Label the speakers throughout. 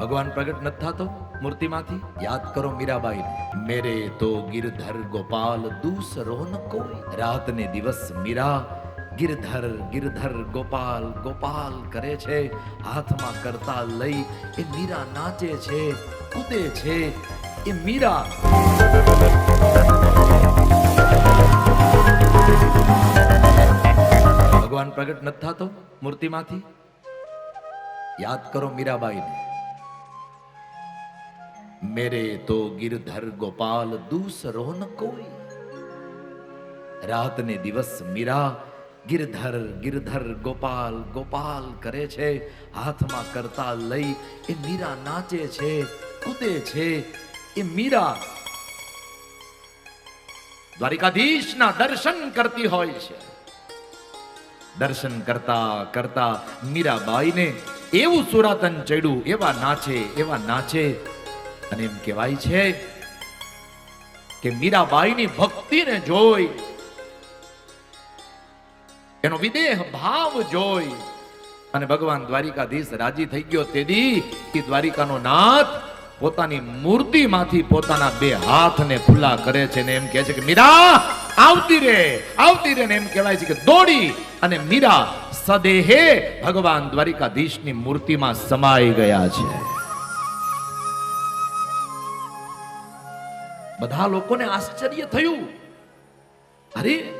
Speaker 1: ભગવાન પ્રગટ નથી થતો મૂર્તિમાંથી? યાદ કરો મીરાબાઈ, મેરે તો ગિરધર ગોપાલ દૂસરો ન કોઈ. રાત ને દિવસ મીરા, ગિરધર ગિરધર ગોપાલ ગોપાલ કરે છે, હાથમાં કરતા લઈ એ મીરા નાચે છે, કૂદે છે, એ મીરા. ભગવાન પ્રગટ નથી થતો મૂર્તિમાંથી? યાદ કરો મીરાબાઈને મેરે तो गिरधर गोपाल दूसरो न कोई। રાત ને દિવસ મીરા ગિરધર ગિરધર ગોપાલ ગોપાલ કરે છે હાથમાં કરતા લઈ એ મીરા નાચે છે કૂદે છે એ મીરા દ્વારિકાધીશના દર્શન કરતી હોય છે દર્શન કરતા કરતા મીરાબાઈને એવું સુરાતન ચડ્યું એવા નાચે એવા નાચે અને એમ કહેવાય છે કે મીરાબાઈની ભક્તિને જોઈ, એનો વિદેહ ભાવ જોઈ. અને ભગવાન દ્વારિકાધીશ રાજી થઈ ગયો તેદી કે દ્વારિકાનો નાથ પોતાની મૂર્તિમાંથી પોતાના બે હાથને ખુલ્લા કરે છે ને એમ કહે છે કે, મીરા, આવતી રે આવતી રે. ને એમ કહેવાય છે કે, દોડી. અને મીરા સદેહે ભગવાન દ્વારિકાધીશની મૂર્તિમાં સમાઈ ગયા છે. બધા લોકોને આશ્ચર્ય થયું. અરે,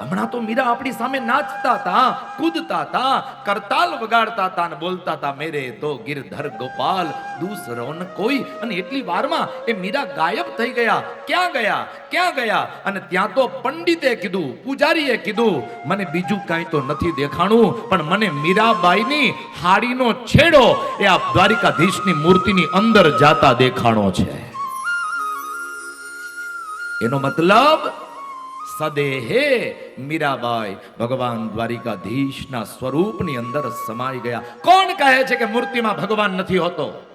Speaker 1: હમણાં તો મીરા આપણી સામે નાચતા હતા, કૂદતા હતા, કરતાલ વગાડતા હતા અને બોલતા હતા, મેરે તો ગિરધર ગોપાલ દૂસરો ન કોઈ. અને એટલી વારમાં એ મીરા ગાયબ થઈ ગયા. ક્યાં ગયા? ક્યાં ગયા? અને ત્યાં તો પંડિતે કીધું, પૂજારીએ કીધું, મને બીજું કાંઈ તો નથી દેખાણું, પણ મને મીરાબાઈની હાડીનો છેડો એ આ દ્વારિકાધીશની મૂર્તિની અંદર જાતા દેખાણો છે. એનો મતલબ, સદેહે મીરાબાઈ ભગવાન દ્વારિકાધીશના સ્વરૂપની અંદર સમાઈ ગયા. કોણ કહે છે કે મૂર્તિમાં ભગવાન નથી હોતો?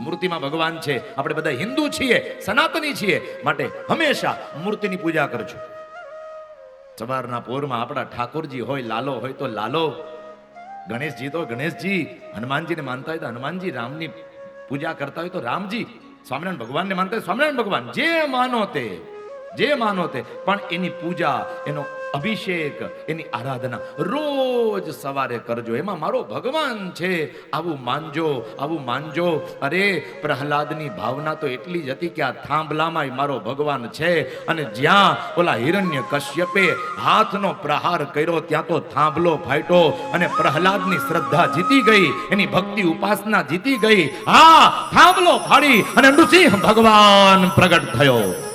Speaker 1: મૂર્તિમાં ભગવાન છે. આપણે બધા હિન્દુ છીએ, સનાતની છીએ, માટે હંમેશા મૂર્તિની પૂજા કરજો. સવારના પોરમાં આપણા ઠાકોરજી હોય, લાલો હોય તો લાલો. ગણેશજી તો ગણેશજી. હનુમાનજીને માનતા હોય તો હનુમાનજી, રામની પૂજા કરતા હોય તો રામજી. સ્વામિનારાયણ ભગવાનને માનતા સ્વામિનારાયણ ભગવાન જે માનો તે જે માનો તે, પણ એની પૂજા, એનો અભિષેક, એની આરાધના રોજ સવારે કરજો. એમાં મારો ભગવાન છે. આવું માનજો આવું માનજો. અરે, પ્રહલાદની ભાવના તો એટલી જ હતી કે આ થાંભલામાં મારો ભગવાન છે. અને જ્યાં ઓલા હિરણ્ય કશ્યપે હાથનો પ્રહાર કર્યો, ત્યાં તો થાંભલો ફાટ્યો અને પ્રહલાદની શ્રદ્ધા જીતી ગઈ. એની ભક્તિ ઉપાસના જીતી ગઈ. હા, થાંભલો ફાડી અને નૃસિંહ ભગવાન પ્રગટ થયો.